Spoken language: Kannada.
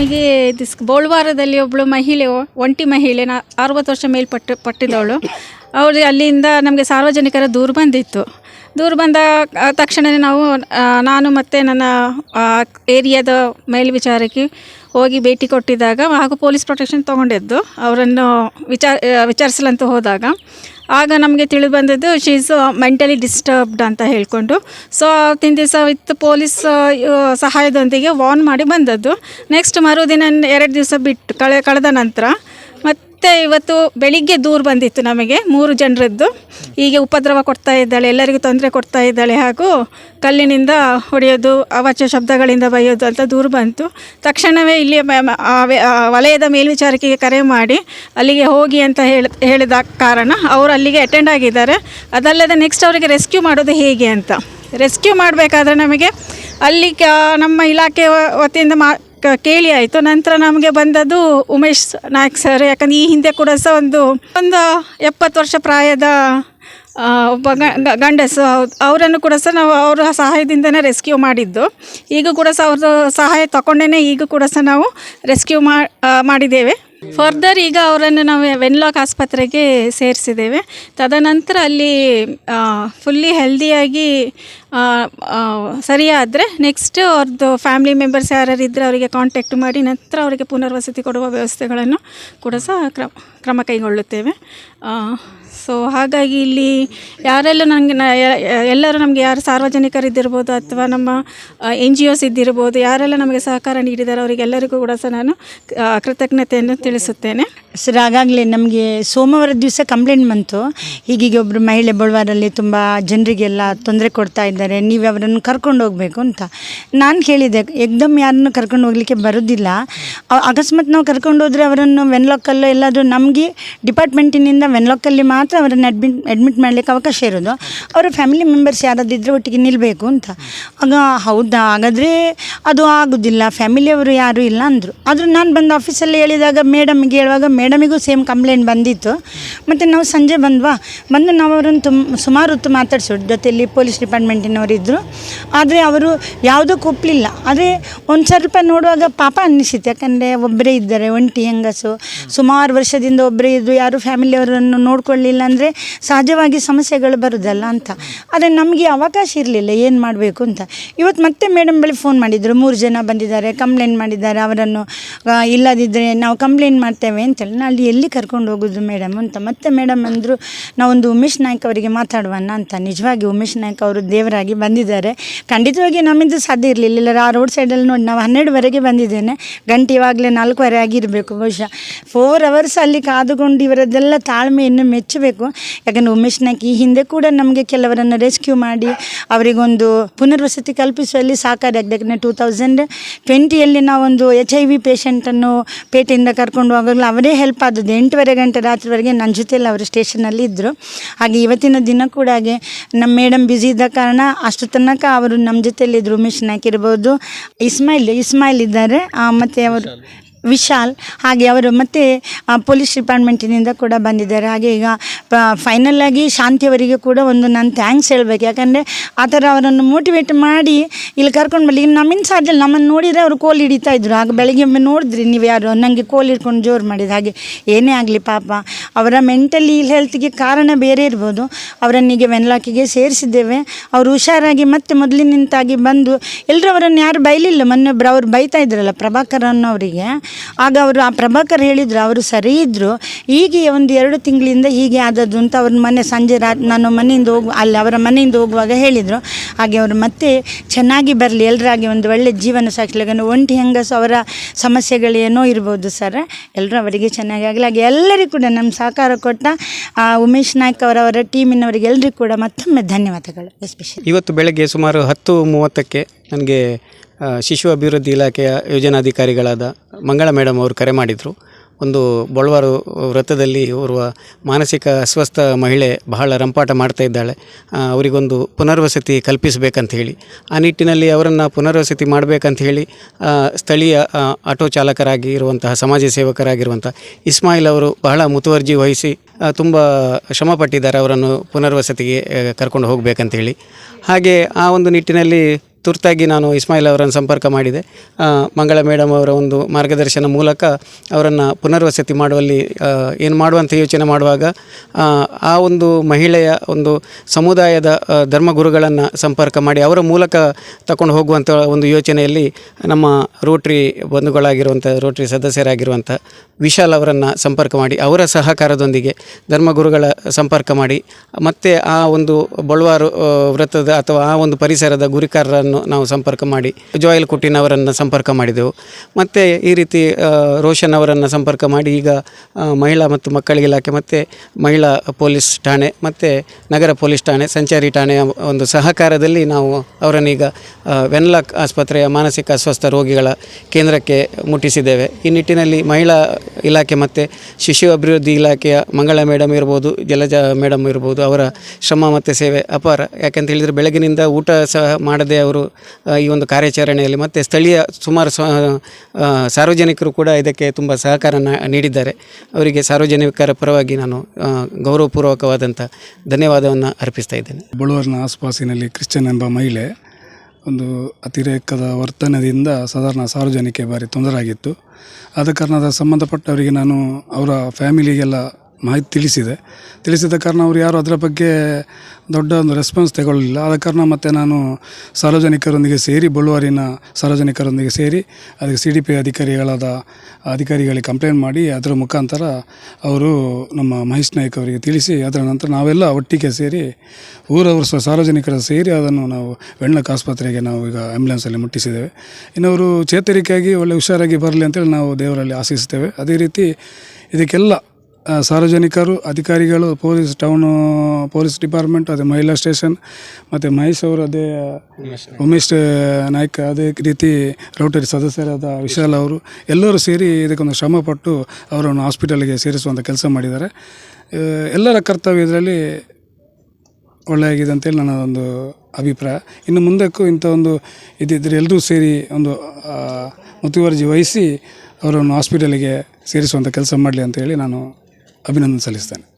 ನಮಗೆ ದಿಸ್ ಬೋಳ್ವಾರದಲ್ಲಿ ಒಬ್ಬಳು ಮಹಿಳೆ, ಒಂಟಿ ಮಹಿಳೆ, ನಾ ಅರವತ್ತು ವರ್ಷ ಮೇಲ್ಪಟ್ಟು ಪಟ್ಟಿದ್ದವಳು. ಅವರು ಅಲ್ಲಿಂದ ನಮಗೆ ಸಾರ್ವಜನಿಕರ ದೂರು ಬಂದಿತ್ತು. ದೂರು ಬಂದ ತಕ್ಷಣವೇ ನಾವು ನಾನು ಮತ್ತು ನನ್ನ ಏರಿಯಾದ ಮೇಲ್ವಿಚಾರಕ್ಕೆ ಹೋಗಿ ಭೇಟಿ ಕೊಟ್ಟಿದ್ದಾಗ ಹಾಗೂ ಪೊಲೀಸ್ ಪ್ರೊಟೆಕ್ಷನ್ ತೊಗೊಂಡಿದ್ದು. ಅವರನ್ನು ವಿಚಾರ, ವಿಚಾರಿಸಲಂತ ಹೋದಾಗ ಆಗ ನಮಗೆ ತಿಳಿದು ಬಂದದ್ದು ಶಿ ಈಸ್ ಮೆಂಟಲಿ ಡಿಸ್ಟರ್ಬ್ಡ್ ಅಂತ ಹೇಳಿಕೊಂಡು. ಸೊ ಅವತ್ತಿನ ದಿವಸ ವಿತ್ ಪೊಲೀಸ್ ಸಹಾಯದೊಂದಿಗೆ ವಾರ್ನ್ ಮಾಡಿ ಬಂದದ್ದು. ನೆಕ್ಸ್ಟ್ ಮರುದಿನ, ಎರಡು ದಿವಸ ಬಿಟ್ಟು, ಕಳೆ, ಕಳೆದ ನಂತರ ಮತ್ತೆ ಇವತ್ತು ಬೆಳಿಗ್ಗೆ ದೂರು ಬಂದಿತ್ತು ನಮಗೆ, ಮೂರು ಜನರದ್ದು. ಹೀಗೆ ಉಪದ್ರವ ಕೊಡ್ತಾ ಇದ್ದಾಳೆ, ಎಲ್ಲರಿಗೂ ತೊಂದರೆ ಕೊಡ್ತಾ ಇದ್ದಾಳೆ ಹಾಗೂ ಕಲ್ಲಿನಿಂದ ಹೊಡೆಯೋದು, ಅವಾಚ್ಯ ಶಬ್ದಗಳಿಂದ ಬೈಯೋದು ಅಂತ ದೂರು ಬಂತು. ತಕ್ಷಣವೇ ಇಲ್ಲಿ ವಲಯದ ಮೇಲ್ವಿಚಾರಕಿಗೆ ಕರೆ ಮಾಡಿ, ಅಲ್ಲಿಗೆ ಹೋಗಿ ಅಂತ ಹೇಳಿ, ಹೇಳಿದ ಕಾರಣ ಅವರು ಅಲ್ಲಿಗೆ ಅಟೆಂಡ್ ಆಗಿದ್ದಾರೆ. ಅದಲ್ಲದೆ ನೆಕ್ಸ್ಟ್ ಅವರಿಗೆ ರೆಸ್ಕ್ಯೂ ಮಾಡೋದು ಹೇಗೆ ಅಂತ. ರೆಸ್ಕ್ಯೂ ಮಾಡಬೇಕಾದ್ರೆ ನಮಗೆ ಅಲ್ಲಿ ನಮ್ಮ ಇಲಾಖೆ ವತಿಯಿಂದ ಮಾ ಕ- ಕೇಳಿ ಆಯಿತು. ನಂತರ ನಮಗೆ ಬಂದದ್ದು ಉಮೇಶ್ ನಾಯ್ಕ್ ಸರ್. ಯಾಕಂದ್ರೆ ಈ ಹಿಂದೆ ಕೂಡ ಸಹ ಒಂದು ಒಂದು ಎಪ್ಪತ್ತು ವರ್ಷ ಪ್ರಾಯದ ಒಬ್ಬ ಗಂಡಸು ಅವರನ್ನು ಕೂಡ ಸಹ ನಾವು ಅವರ ಸಹಾಯದಿಂದನೇ ರೆಸ್ಕ್ಯೂ ಮಾಡಿದ್ದು. ಈಗ ಕೂಡ ಸಹ ಅವ್ರದ್ದು ಸಹಾಯ ತಗೊಂಡೇ ಈಗ ಕೂಡ ಸಹ ನಾವು ರೆಸ್ಕ್ಯೂ ಮಾಡಿದ್ದೇವೆ. ಫರ್ದರ್ ಈಗ ಅವರನ್ನು ನಾವು ವೆನ್ಲಾಕ್ ಆಸ್ಪತ್ರೆಗೆ ಸೇರಿಸಿದ್ದೇವೆ. ತದನಂತರ ಅಲ್ಲಿ ಫುಲ್ಲಿ ಹೆಲ್ದಿಯಾಗಿ ಸರಿಯಾದರೆ ನೆಕ್ಸ್ಟ್ ಅವ್ರದ್ದು ಫ್ಯಾಮಿಲಿ ಮೆಂಬರ್ಸ್ ಯಾರ್ಯಾರು ಇದ್ದರೆ ಅವರಿಗೆ ಕಾಂಟ್ಯಾಕ್ಟ್ ಮಾಡಿ ನಂತರ ಅವರಿಗೆ ಪುನರ್ವಸತಿ ಕೊಡುವ ವ್ಯವಸ್ಥೆಗಳನ್ನು ಕೂಡ ಸಹ ಕ್ರಮ ಕ್ರಮ ಕೈಗೊಳ್ಳುತ್ತೇವೆ. ಸೊ ಹಾಗಾಗಿ ಇಲ್ಲಿ ಯಾರೆಲ್ಲ ನನಗೆ ಎಲ್ಲರೂ ನಮಗೆ ಯಾರು ಸಾರ್ವಜನಿಕರಿದ್ದಿರ್ಬೋದು ಅಥವಾ ನಮ್ಮ ಎನ್ ಜಿ ಒಸ್ ಇದ್ದಿರ್ಬೋದು, ಯಾರೆಲ್ಲ ನಮಗೆ ಸಹಕಾರ ನೀಡಿದ್ದಾರೆ ಅವರಿಗೆಲ್ಲರಿಗೂ ಕೂಡ ಸಹ ನಾನು ಕೃತಜ್ಞತೆಯನ್ನು ತಿಳಿಸುತ್ತೇನೆ. ಸರ್ ಆಗಾಗಲೇ ನಮಗೆ ಸೋಮವಾರ ದಿವಸ ಕಂಪ್ಲೇಂಟ್ ಬಂತು. ಹೀಗೀಗೆ ಒಬ್ಬರು ಮಹಿಳೆ ಬಳುವಾರಲ್ಲಿ ತುಂಬ ಜನರಿಗೆಲ್ಲ ತೊಂದರೆ ಕೊಡ್ತಾ ಇದ್ದಾರೆ ನೀವು ಅವರನ್ನು ಕರ್ಕೊಂಡು ಹೋಗಬೇಕು ಅಂತ. ನಾನು ಹೇಳಿದೆ ಎಕ್ದಮ್ ಯಾರನ್ನು ಕರ್ಕೊಂಡು ಹೋಗಲಿಕ್ಕೆ ಬರೋದಿಲ್ಲ. ಅಕಸ್ಮಾತ್ ನಾವು ಕರ್ಕೊಂಡು ಹೋದರೆ ಅವರನ್ನು ವೆನ್ಲಾಕಲ್ಲು ಎಲ್ಲಾದರೂ ನಮಗೆ ಡಿಪಾರ್ಟ್ಮೆಂಟಿನಿಂದ ವೆನ್ಲಾಕಲ್ಲಿ ಮಾತ್ರ ಅವರನ್ನು ಅಡ್ಮಿಟ್ ಅಡ್ಮಿಟ್ ಮಾಡಲಿಕ್ಕೆ ಅವಕಾಶ ಇರೋದು. ಅವರ ಫ್ಯಾಮಿಲಿ ಮೆಂಬರ್ಸ್ ಯಾರಾದಿದ್ದರೆ ಒಟ್ಟಿಗೆ ನಿಲ್ಲಬೇಕು ಅಂತ. ಆಗ ಹೌದಾ, ಹಾಗಾದರೆ ಅದು ಆಗೋದಿಲ್ಲ. ಫ್ಯಾಮಿಲಿಯವರು ಯಾರೂ ಇಲ್ಲ ಅಂದರು. ಆದರೂ ನಾನು ಬಂದು ಆಫೀಸಲ್ಲಿ ಹೇಳಿದಾಗ ಮೇಡಮ್ಗೆ ಹೇಳುವಾಗ ಮೇಡಮಿಗೂ ಸೇಮ್ ಕಂಪ್ಲೇಂಟ್ ಬಂದಿತ್ತು. ಮತ್ತು ನಾವು ಸಂಜೆ ಬಂದ್ವಾ? ಬಂದು ನಾವು ಅವರನ್ನು ತುಂಬ ಸುಮಾರು ಹೊತ್ತು ಮಾತಾಡಿಸೋದು. ಜೊತೆಯಲ್ಲಿ ಪೊಲೀಸ್ ಡಿಪಾರ್ಟ್ಮೆಂಟಿನವರು ಇದ್ದರು ಆದರೆ ಅವರು ಯಾವುದಕ್ಕೂ ಒಪ್ಪಲಿಲ್ಲ ಆದರೆ ಒಂದು ಸ್ವಲ್ಪ ನೋಡುವಾಗ ಪಾಪ ಅನ್ನಿಸಿತು ಯಾಕಂದರೆ ಒಬ್ಬರೇ ಇದ್ದಾರೆ, ಒಂಟಿ ಹೆಂಗಸು. ಸುಮಾರು ವರ್ಷದಿಂದ ಒಬ್ಬರೇ ಇದ್ದು ಯಾರು ಫ್ಯಾಮಿಲಿಯವರನ್ನು ನೋಡ್ಕೊಳ್ಳಿಲ್ಲ ಅಂದರೆ ಸಹಜವಾಗಿ ಸಮಸ್ಯೆಗಳು ಬರೋದಲ್ಲ ಅಂತ. ಆದರೆ ನಮಗೆ ಅವಕಾಶ ಇರಲಿಲ್ಲ. ಏನು ಮಾಡಬೇಕು ಅಂತ. ಇವತ್ತು ಮತ್ತೆ ಮೇಡಮ್ ಬಳಿ ಫೋನ್ ಮಾಡಿದರು. ಮೂರು ಜನ ಬಂದಿದ್ದಾರೆ ಕಂಪ್ಲೇಂಟ್ ಮಾಡಿದ್ದಾರೆ. ಅವರನ್ನು ಇಲ್ಲದಿದ್ದರೆ ನಾವು ಕಂಪ್ಲೇಂಟ್ ಮಾಡ್ತೇವೆ ಅಂತೇಳಿ. ನಾ ಅಲ್ಲಿ ಎಲ್ಲಿ ಕರ್ಕೊಂಡು ಹೋಗೋದು ಮೇಡಮ್ ಅಂತ. ಮತ್ತೆ ಮೇಡಮ್ ಅಂದರು, ನಾವೊಂದು ಉಮೇಶ್ ನಾಯ್ಕ್ ಅವರಿಗೆ ಮಾತಾಡುವಣ ಅಂತ. ನಿಜವಾಗಿ ಉಮೇಶ್ ನಾಯ್ಕ್ ಅವರು ದೇವರಾಗಿ ಬಂದಿದ್ದಾರೆ. ಖಂಡಿತವಾಗಿ ನಮ್ಮಿಂದ ಸಾಧ್ಯ ಇರಲಿಲ್ಲ. ಇಲ್ಲ ಆ ರೋಡ್ ಸೈಡಲ್ಲಿ ನೋಡಿ, ನಾವು ಹನ್ನೆರಡುವರೆಗೆ ಬಂದಿದ್ದೇನೆ. ಗಂಟೆ ಇವಾಗಲೇ ನಾಲ್ಕೂವರೆ ಆಗಿರಬೇಕು ಬಹುಶಃ. ಫೋರ್ ಅವರ್ಸ್ ಅಲ್ಲಿ ಕಾದುಕೊಂಡು ಇವರದ್ದೆಲ್ಲ ತಾಳ್ಮೆಯನ್ನು ಮೆಚ್ಚಬೇಕು. ಯಾಕಂದರೆ ಉಮೇಶ್ ನಾಯ್ಕಿ ಈ ಹಿಂದೆ ಕೂಡ ನಮಗೆ ಕೆಲವರನ್ನು ರೆಸ್ಕ್ಯೂ ಮಾಡಿ, ಅವರಿಗೊಂದು ಪುನರ್ವಸತಿ ಕಲ್ಪಿಸುವಲ್ಲಿ ಸಹಕಾರಿಯಾಗಿದೆ ಯಾಕಂದರೆ ಟೂ ತೌಸಂಡ್ ಟ್ವೆಂಟಿಯಲ್ಲಿ ನಾವೊಂದು ಎಚ್ ಐ ವಿ ಪೇಷಂಟನ್ನು ಪೇಟೆಯಿಂದ ಕರ್ಕೊಂಡು ಹೋಗಲು ಅವರೇ ಹೆಲ್ಪ್ ಆದದ್ದು. ಎಂಟೂವರೆ ಗಂಟೆ ರಾತ್ರಿವರೆಗೆ ನನ್ನ ಜೊತೆಯಲ್ಲಿ ಅವರು ಸ್ಟೇಷನಲ್ಲಿ ಇದ್ದರು ಹಾಗೆ ಇವತ್ತಿನ ದಿನ ಕೂಡ ಹಾಗೆ, ನಮ್ಮ ಮೇಡಮ್ ಬ್ಯುಸಿ ಇದ್ದ ಕಾರಣ ಅಷ್ಟು ತನಕ ಅವರು ನಮ್ಮ ಜೊತೆಯಲ್ಲಿದ್ದರು ಮಿಷನ್ ಹಾಕಿರ್ಬೋದು. ಇಸ್ಮಾಯಿಲ್ ಇಸ್ಮಾಯಿಲ್ ಇದ್ದಾರೆ. ಮತ್ತು ಅವರು ವಿಶಾಲ್, ಹಾಗೆ ಅವರು ಮತ್ತೆ ಪೊಲೀಸ್ ಡಿಪಾರ್ಟ್ಮೆಂಟಿನಿಂದ ಕೂಡ ಬಂದಿದ್ದಾರೆ. ಹಾಗೆ ಈಗ ಫೈನಲ್ ಆಗಿ ಶಾಂತಿಯವರಿಗೆ ಕೂಡ ಒಂದು ನಾನು ಥ್ಯಾಂಕ್ಸ್ ಹೇಳಬೇಕು. ಯಾಕಂದರೆ ಆ ಥರ ಅವರನ್ನು ಮೋಟಿವೇಟ್ ಮಾಡಿ ಇಲ್ಲಿ ಕರ್ಕೊಂಡು ಬರಲಿ ನಮ್ಮಿಂದ ಸಾಧ್ಯ. ನಮ್ಮನ್ನು ನೋಡಿದರೆ ಅವರು ಕೋಲ್ ಹಿಡಿತಾ ಇದ್ರು. ಆಗ ಬೆಳಗ್ಗೆ ಒಮ್ಮೆ ನೋಡಿದ್ರಿ ನೀವು ಯಾರು? ನನಗೆ ಕೋಲ್ ಹಿಡ್ಕೊಂಡು ಜೋರು ಮಾಡಿದ ಹಾಗೆ ಏನೇ ಆಗಲಿ ಪಾಪ. ಅವರ ಮೆಂಟಲಿ ಹೆಲ್ತ್ಗೆ ಕಾರಣ ಬೇರೆ ಇರ್ಬೋದು. ಅವರನ್ನೀಗ ವೆನ್ಲಾಕಿಗೆ ಸೇರಿಸಿದ್ದೇವೆ. ಅವರು ಹುಷಾರಾಗಿ ಮತ್ತೆ ಮೊದಲಿನಿಂತಾಗಿ ಬಂದು ಎಲ್ಲರೂ ಅವರನ್ನು ಯಾರು ಬೈಲಿಲ್ಲ. ಮೊನ್ನೆ ಒಬ್ಬರು ಅವ್ರು ಬೈತಾ ಇದ್ರಲ್ಲ ಪ್ರಭಾಕರ್ ಅನ್ನೋರಿಗೆ ಆಗ ಅವರು ಆ ಪ್ರಭಾಕರ್ ಹೇಳಿದರು, ಅವರು ಸರಿ ಇದ್ದರು ಹೀಗೆ ಒಂದು ಎರಡು ತಿಂಗಳಿಂದ ಹೀಗೆ ಆದದ್ದು ಅಂತ ಅವ್ರ ಮನೆ ಸಂಜೆ ರಾತ್ ನಾನು ಮನೆಯಿಂದ ಹೋಗುವ ಅಲ್ಲಿ ಅವರ ಮನೆಯಿಂದ ಹೋಗುವಾಗ ಹೇಳಿದರು. ಹಾಗೆ ಅವರು ಮತ್ತೆ ಚೆನ್ನಾಗಿ ಬರಲಿ ಎಲ್ಲರಾಗಿ ಒಂದು ಒಳ್ಳೆ ಜೀವನ ಸಾಕ್ಷಿಲಾಗ ಒಂಟಿ ಹೆಂಗಸು ಅವರ ಸಮಸ್ಯೆಗಳೇನೋ ಇರ್ಬೋದು ಸರ್. ಎಲ್ಲರೂ ಅವರಿಗೆ ಚೆನ್ನಾಗಿ ಆಗಲಿ. ಹಾಗೆ ಎಲ್ಲರಿಗೂ ಕೂಡ ನಮ್ಮ ಸಹಕಾರ ಕೊಟ್ಟ ಆ ಉಮೇಶ್ ನಾಯ್ಕ್ ಅವರವರ ಟೀಮಿನವರಿಗೆ ಎಲ್ಲರಿಗೂ ಕೂಡ ಮತ್ತೊಮ್ಮೆ ಧನ್ಯವಾದಗಳು. ಎಸ್ಪೆಷಲಿ ಇವತ್ತು ಬೆಳಗ್ಗೆ ಸುಮಾರು ಹತ್ತು ಮೂವತ್ತಕ್ಕೆ ನನಗೆ ಶಿಶು ಅಭಿವೃದ್ಧಿ ಇಲಾಖೆಯ ಯೋಜನಾಧಿಕಾರಿಗಳಾದ ಮಂಗಳ ಮೇಡಮ್ ಅವರು ಕರೆ ಮಾಡಿದರು. ಒಂದು ಬಳ್ವಾರು ವೃತ್ತದಲ್ಲಿ ಓರ್ವ ಮಾನಸಿಕ ಅಸ್ವಸ್ಥ ಮಹಿಳೆ ಬಹಳ ರಂಪಾಟ ಮಾಡ್ತಾ ಇದ್ದಾಳೆ. ಅವರಿಗೊಂದು ಪುನರ್ವಸತಿ ಕಲ್ಪಿಸಬೇಕಂತ ಹೇಳಿ. ಆ ನಿಟ್ಟಿನಲ್ಲಿ ಅವರನ್ನು ಪುನರ್ವಸತಿ ಮಾಡಬೇಕಂತ ಹೇಳಿ ಸ್ಥಳೀಯ ಆಟೋ ಚಾಲಕರಾಗಿ ಇರುವಂತಹ, ಸಮಾಜ ಸೇವಕರಾಗಿರುವಂಥ ಇಸ್ಮಾಯಿಲ್ ಅವರು ಬಹಳ ಮುತುವರ್ಜಿ ವಹಿಸಿ ತುಂಬ ಶ್ರಮಪಟ್ಟಿದ್ದಾರೆ ಅವರನ್ನು ಪುನರ್ವಸತಿಗೆ ಕರ್ಕೊಂಡು ಹೋಗಬೇಕಂತ ಹೇಳಿ. ಹಾಗೆ ಆ ಒಂದು ನಿಟ್ಟಿನಲ್ಲಿ ತುರ್ತಾಗಿ ನಾನು ಇಸ್ಮಾಯಿಲ್ ಅವರನ್ನು ಸಂಪರ್ಕ ಮಾಡಿದೆ. ಮಂಗಳ ಮೇಡಮ್ ಅವರ ಒಂದು ಮಾರ್ಗದರ್ಶನ ಮೂಲಕ ಅವರನ್ನು ಪುನರ್ವಸತಿ ಮಾಡುವಲ್ಲಿ ಏನು ಮಾಡುವಂಥ ಯೋಚನೆ ಮಾಡುವಾಗ ಆ, ಒಂದು ಮಹಿಳೆಯ ಒಂದು ಸಮುದಾಯದ ಧರ್ಮಗುರುಗಳನ್ನು ಸಂಪರ್ಕ ಮಾಡಿ ಅವರ ಮೂಲಕ ತಗೊಂಡು ಹೋಗುವಂಥ ಒಂದು ಯೋಚನೆಯಲ್ಲಿ ನಮ್ಮ ರೋಟ್ರಿ ಬಂಧುಗಳಾಗಿರುವಂಥ ರೋಟ್ರಿ ಸದಸ್ಯರಾಗಿರುವಂಥ ವಿಶಾಲ್ ಅವರನ್ನು ಸಂಪರ್ಕ ಮಾಡಿ ಅವರ ಸಹಕಾರದೊಂದಿಗೆ ಧರ್ಮಗುರುಗಳ ಸಂಪರ್ಕ ಮಾಡಿ ಮತ್ತು ಆ ಒಂದು ಬಳುವಾರು ವೃತ್ತದ ಅಥವಾ ಆ ಒಂದು ಪರಿಸರದ ಗುರಿಕಾರರನ್ನು ನಾವು ಸಂಪರ್ಕ ಮಾಡಿ, ಜೋಯಲ್ ಕುಟಿನ್ ಅವರನ್ನು ಸಂಪರ್ಕ ಮಾಡಿದೆವು. ಮತ್ತು ಈ ರೀತಿ ರೋಷನ್ ಅವರನ್ನು ಸಂಪರ್ಕ ಮಾಡಿ ಈಗ ಮಹಿಳಾ ಮತ್ತು ಮಕ್ಕಳ ಇಲಾಖೆ, ಮತ್ತು ಮಹಿಳಾ ಪೊಲೀಸ್ ಠಾಣೆ, ಮತ್ತು ನಗರ ಪೊಲೀಸ್ ಠಾಣೆ, ಸಂಚಾರಿ ಠಾಣೆಯ ಒಂದು ಸಹಕಾರದಲ್ಲಿ ನಾವು ಅವರನ್ನೀಗ ವೆನ್ಲಾಕ್ ಆಸ್ಪತ್ರೆಯ ಮಾನಸಿಕ ಅಸ್ವಸ್ಥ ರೋಗಿಗಳ ಕೇಂದ್ರಕ್ಕೆ ಮುಟ್ಟಿಸಿದ್ದೇವೆ. ಈ ನಿಟ್ಟಿನಲ್ಲಿ ಮಹಿಳಾ ಇಲಾಖೆ ಮತ್ತು ಶಿಶು ಅಭಿವೃದ್ಧಿ ಇಲಾಖೆಯ ಮಂಗಳ ಮೇಡಮ್ ಇರ್ಬೋದು, ಜಲಜ ಮೇಡಮ್ ಇರ್ಬೋದು, ಅವರ ಶ್ರಮ ಮತ್ತು ಸೇವೆ ಅಪಾರ. ಯಾಕೆಂತ ಹೇಳಿದರೆ, ಬೆಳಗಿನಿಂದ ಊಟ ಸಹ ಮಾಡದೆ ಅವರು ಈ ಒಂದು ಕಾರ್ಯಾಚರಣೆಯಲ್ಲಿ ಮತ್ತು ಸ್ಥಳೀಯ ಸುಮಾರು ಸಾರ್ವಜನಿಕರು ಕೂಡ ಇದಕ್ಕೆ ತುಂಬ ಸಹಕಾರ ನೀಡಿದ್ದಾರೆ. ಅವರಿಗೆ ಸಾರ್ವಜನಿಕರ ಪರವಾಗಿ ನಾನು ಗೌರವಪೂರ್ವಕವಾದಂಥ ಧನ್ಯವಾದವನ್ನು ಅರ್ಪಿಸ್ತಾ ಇದ್ದೇನೆ. ಬಳುವರ್ನ ಆಸುಪಾಸಿನಲ್ಲಿ ಕ್ರಿಶ್ಚಿಯನ್ ಎಂಬ ಮಹಿಳೆ ಒಂದು ಅತಿರೇಕದ ವರ್ತನೆಯಿಂದ ಸಾಧಾರಣ ಸಾರ್ವಜನಿಕ ಬಾರಿ ತೊಂದರೆ ಆಗಿತ್ತು ಆದ ಕಾರಣದ ಸಂಬಂಧಪಟ್ಟವರಿಗೆ ನಾನು ಅವರ ಫ್ಯಾಮಿಲಿಗೆಲ್ಲ ಮಾಹಿತಿ ತಿಳಿಸಿದೆ. ತಿಳಿಸಿದ ಕಾರಣ ಅವರು ಯಾರು ಅದರ ಬಗ್ಗೆ ದೊಡ್ಡ ಒಂದು ರೆಸ್ಪಾನ್ಸ್ ತಗೊಳ್ಳಿಲ್ಲ ಆದ ಕಾರಣ ಮತ್ತು ನಾನು ಸಾರ್ವಜನಿಕರೊಂದಿಗೆ ಸೇರಿ ಬಳ್ಳುವಾರಿನ ಸಾರ್ವಜನಿಕರೊಂದಿಗೆ ಸೇರಿ ಅದಕ್ಕೆ ಸಿ ಡಿ ಪಿ ಅಧಿಕಾರಿಗಳಾದ ಅಧಿಕಾರಿಗಳಿಗೆ ಕಂಪ್ಲೇಂಟ್ ಮಾಡಿ ಅದರ ಮುಖಾಂತರ ಅವರು ನಮ್ಮ ಮಹೇಶ್ ನಾಯ್ಕ್ ಅವರಿಗೆ ತಿಳಿಸಿ, ಅದರ ನಂತರ ನಾವೆಲ್ಲ ಒಟ್ಟಿಗೆ ಸೇರಿ ಊರವರು ಸಹ ಸಾರ್ವಜನಿಕರ ಸೇರಿ ಅದನ್ನು ನಾವು ವೆಣ್ಣಕ್ ಆಸ್ಪತ್ರೆಗೆ ನಾವು ಈಗ ಆ್ಯಂಬುಲೆನ್ಸಲ್ಲಿ ಮುಟ್ಟಿಸಿದ್ದೇವೆ. ಇನ್ನು ಅವರು ಚೇತರಿಕೆಯಾಗಿ ಒಳ್ಳೆ ಹುಷಾರಾಗಿ ಬರಲಿ ಅಂತೇಳಿ ನಾವು ದೇವರಲ್ಲಿ ಆಶಿಸ್ತೇವೆ ಅದೇ ರೀತಿ ಇದಕ್ಕೆಲ್ಲ ಸಾರ್ವಜನಿಕರು ಅಧಿಕಾರಿಗಳು ಪೊಲೀಸ್ ಟೌನು ಪೊಲೀಸ್ ಡಿಪಾರ್ಟ್ಮೆಂಟ್ ಅದೇ ಮಹಿಳಾ ಸ್ಟೇಷನ್ ಮತ್ತು ಮಹೇಶ್ ಅವರು ಅದೇ ಉಮೇಶ್ ನಾಯ್ಕ. ಅದೇ ರೀತಿ ರೋಟರಿ ಸದಸ್ಯರಾದ ವಿಶಾಲ್ ಅವರು ಎಲ್ಲರೂ ಸೇರಿ ಇದಕ್ಕೊಂದು ಶ್ರಮಪಟ್ಟು ಅವರನ್ನು ಹಾಸ್ಪಿಟಲ್ಗೆ ಸೇರಿಸುವಂಥ ಕೆಲಸ ಮಾಡಿದ್ದಾರೆ. ಎಲ್ಲರ ಕರ್ತವ್ಯ ಇದರಲ್ಲಿ ಒಳ್ಳೆಯಾಗಿದೆ ಅಂತೇಳಿ ನನ್ನ ಒಂದು ಅಭಿಪ್ರಾಯ. ಇನ್ನು ಮುಂದಕ್ಕೂ ಇಂಥ ಒಂದು ಇದ್ದಿದ್ದರೆ ಎಲ್ಲರೂ ಸೇರಿ ಒಂದು ಮುತುವರ್ಜಿ ವಹಿಸಿ ಅವರನ್ನು ಹಾಸ್ಪಿಟಲಿಗೆ ಸೇರಿಸುವಂಥ ಕೆಲಸ ಮಾಡಲಿ ಅಂತೇಳಿ ನಾನು ಅಭಿನಂದನೆ ಸಲ್ಲಿಸ್ತೇನೆ.